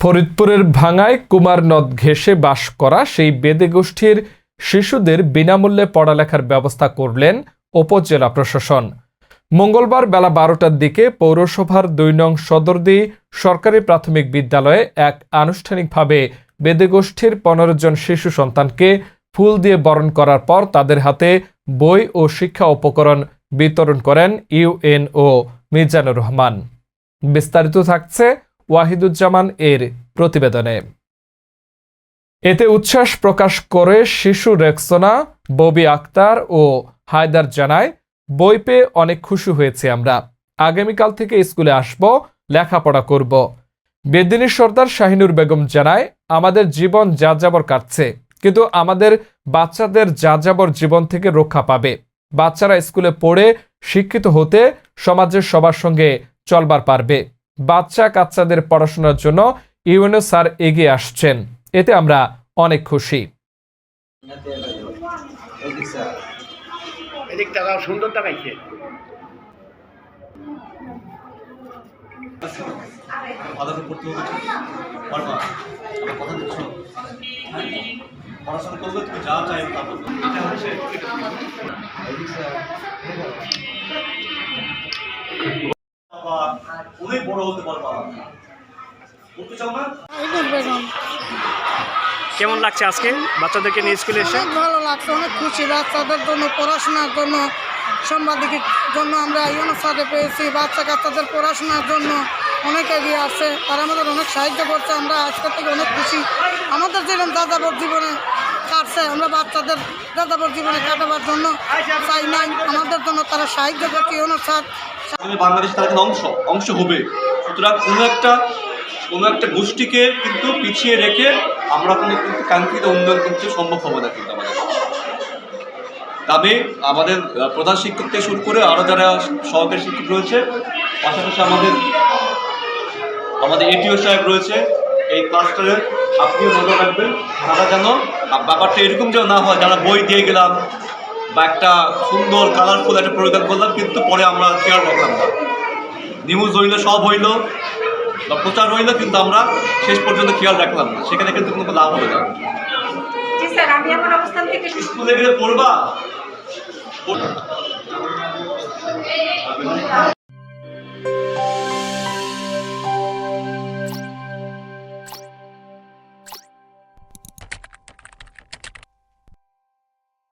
ফরিদপুরের ভাঙায় কুমার নদ ঘেঁষে বাস করা সেই বেদে গোষ্ঠীর শিশুদের বিনামূল্যে পড়ালেখার ব্যবস্থা করলেন উপজেলা প্রশাসন। মঙ্গলবার বেলা বারোটার দিকে পৌরসভার দুই নং সদরদি সরকারি প্রাথমিক বিদ্যালয়ে এক আনুষ্ঠানিকভাবে বেদে গোষ্ঠীর পনেরো জন শিশু সন্তানকে ফুল দিয়ে বরণ করার পর তাদের হাতে বই ও শিক্ষা উপকরণ বিতরণ করেন ইউএনও মিজানুর রহমান। বিস্তারিত থাকছে ওয়াহিদুজ্জামান এর প্রতিবেদনে। এতে উচ্ছ্বাস প্রকাশ করে শিশু রেক্সোনা, ববি আক্তার ও হায়দার জানায়, বই পেয়ে অনেক খুশি হয়েছে আমরা। আগামীকাল থেকে স্কুলে আসব, লেখাপড়া করব। বেদিনী সর্দার শাহিনুর বেগম জানায়, আমাদের জীবন যাযাবর কাটছে, কিন্তু আমাদের বাচ্চাদের যাযাবর জীবন থেকে রক্ষা পাবে। বাচ্চারা স্কুলে পড়ে শিক্ষিত হতে সমাজের সবার সঙ্গে চলবার পারবে। বাচ্চা কাচ্চাদের পড়াশোনার জন্য ইউএনও স্যার এগিয়ে আসছেন। এতে আমরা অনেক খুশি? পড়াশোনা তুমি যা তা অনেক বড় হতে পারবা পড়তে চাও না? কেমন লাগছে আজকে বাচ্চাদেরকে নিয়ে স্কুলে এসে? ভালো লাগছে অনেক খুশি বাচ্চাদের জন্য পড়াশোনার জন্য সাংবাদিকের জন্য আমরা ইউনিভার্সিটি পেয়েছি বাচ্চা কাচ্চাদের পড়াশোনার জন্য অনেক এগিয়ে আসছে তারা আমাদের অনেক সাহায্য করছে আমরা আজকে থেকে অনেক খুশি। আমাদের যেরকম যাযাবর জীবনে কাটছে, আমরা বাচ্চাদের যাযাবর জীবনে কাটাবার জন্য চাই নাই। আমাদের জন্য তারা সাহায্য করছে তুমি বাংলাদেশ একটা অংশ অংশ হবে। সুতরাং কোনো একটা কোনো একটা গোষ্ঠীকে কিন্তু পিছিয়ে রেখে আমরা কোনো কিন্তু কাঙ্ক্ষিত উন্নয়ন কিন্তু সম্ভব হবে না কিন্তু আমাদের। তবে আমাদের প্রধান শিক্ষক থেকে শুরু করে আরও যারা সহকারী শিক্ষক রয়েছে, পাশাপাশি আমাদের আমাদের এটিও সাহেব রয়েছে, এই ক্লাসটারে আপনিও নজর রাখবেন। তারা যেন ব্যাপারটা এরকম যেন না হয় যারা বই দিয়ে গেলাম বা একটা সুন্দর কালারফুল একটা প্রয়োগ করলাম কিন্তু পরে আমরা খেয়াল রাখলাম না। নিউজ হইল সব হইল বা প্রচার হইল কিন্তু আমরা শেষ পর্যন্ত খেয়াল রাখলাম না। সেখানে কিন্তু কোনো লাভ হবে না। স্যার আমি আমার অবস্থান থেকে স্কুলে গেলে পড়বা?